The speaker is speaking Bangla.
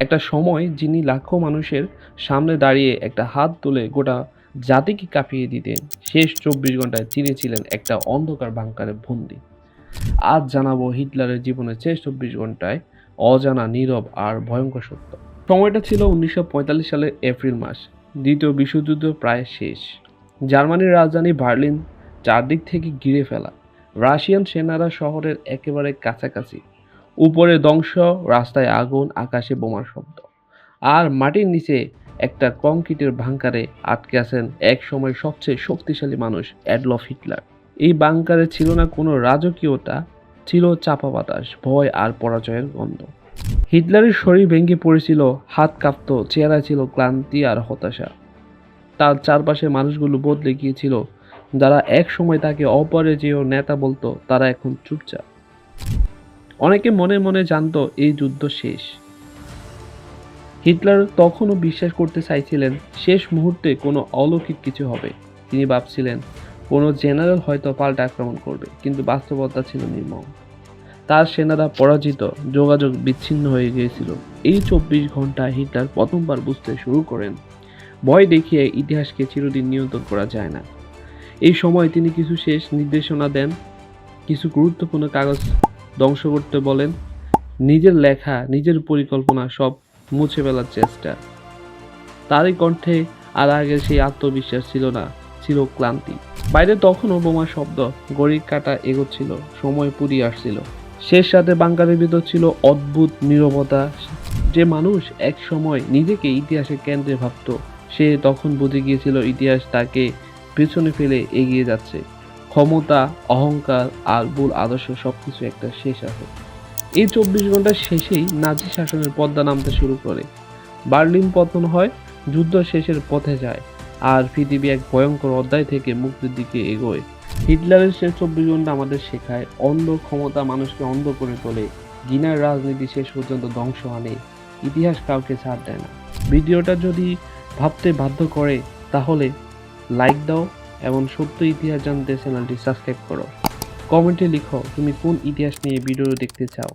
একটা সময় যিনি লাখো মানুষের সামনে দাঁড়িয়ে একটা হাত তুলে গোটা জাতিকে কাঁপিয়ে দিতেন শেষ চব্বিশ ঘন্টায় তিনি ছিলেন একটা অন্ধকার বাংকারে বন্দি। আজ জানাব হিটলারের জীবনের শেষ চব্বিশ ঘন্টায় অজানা, নীরব আর ভয়ঙ্কর সত্য। সময়টা ছিল উনিশশো পঁয়তাল্লিশ সালের এপ্রিল মাস। দ্বিতীয় বিশ্বযুদ্ধ প্রায় শেষ। জার্মানির রাজধানী বার্লিন চারদিক থেকে ঘিরে ফেলা। রাশিয়ান সেনারা শহরের একেবারে কাছাকাছি উপরে ধ্বংস, রাস্তায় আগুন, আকাশে বোমার শব্দ। আর মাটির নিচে একটা কংক্রিটের ভাঙ্কারে আটকে আছেন এক সময় সবচেয়ে শক্তিশালী মানুষ অ্যাডলফ হিটলার। এই বাংকারে ছিল না কোনো রাজকীয়তা, ছিল চাপা বাতাস, ভয় আর পরাজয়ের গন্ধ। হিটলারের শরীর ভেঙে পড়েছিল, হাত কাঁপতো চেহারা ছিল ক্লান্তি আর হতাশা। তার চারপাশে মানুষগুলো বদলে গিয়েছিল, যারা এক সময় তাকে অপরাজেয় নেতা বলতো, তারা এখন চুপচাপ। অনেকে মনে মনে জানতো এই যুদ্ধ শেষ। হিটলার তখনও বিশ্বাস করতে চাইছিলেন শেষ মুহূর্তে কোনো অলৌকিক কিছু হবে। তিনি ভাবছিলেন, কোনো জেনারেল হয়তো পাল্টা আক্রমণ করবে, কিন্তু বাস্তবতা ছিল নির্মম। তার সেনারা পরাজিত, যোগাযোগ বিচ্ছিন্ন হয়ে গিয়েছিল। এই চব্বিশ ঘণ্টা হিটলার প্রথমবার বুঝতে শুরু করেন, ভয় দেখিয়ে ইতিহাসকে চিরদিন নিয়ন্ত্রণ করা যায় না। এই সময় তিনি কিছু শেষ নির্দেশনা দেন, কিছু গুরুত্বপূর্ণ কাগজ ধ্বংস করতে বলেন, নিজের লেখা, নিজের পরিকল্পনা সব মুছে ফেলার চেষ্টা। তারই কণ্ঠে আর আগে সেই আত্মবিশ্বাস ছিল না, ছিল ক্লান্তি। বাইরে তখনও বোমার শব্দ গড়ির কাটা এগোচ্ছিল, সময় পুরিয়ে আসছিল। শেষ সাথে বাঙ্কারের ভিতর ছিল অদ্ভুত নীরবতা। যে মানুষ এক সময় নিজেকে ইতিহাসের কেন্দ্রে ভাবত, সে তখন বুঝে গিয়েছিল ইতিহাস তাকে পেছনে ফেলে এগিয়ে যাচ্ছে। ক্ষমতা, অহংকার আর ভুল আদর্শ সবকিছু একটা শেষ আছে। এই চব্বিশ ঘণ্টার শেষেই নাজি শাসনের পদ্মা নামতে শুরু করে। বার্লিন পতন হয়, যুদ্ধ শেষের পথে যায়, আর পৃথিবী এক ভয়ঙ্কর অধ্যায় থেকে মুক্তির দিকে এগোয়। হিটলারের শেষ চব্বিশ ঘণ্টা আমাদের শেখায়, অন্ধ ক্ষমতা মানুষকে অন্ধ করে তোলে, গিনার রাজনীতি শেষ পর্যন্ত ধ্বংস আনে, ইতিহাস কাউকে ছাড় দেয় না। ভিডিওটা যদি ভাবতে বাধ্য করে, তাহলে লাইক দাও এবং সত্য ইতিহাস জানতে চ্যানেলটি সাবস্ক্রাইব করো। কমেন্টে লিখো, তুমি কোন ইতিহাস নিয়ে ভিডিও দেখতে চাও?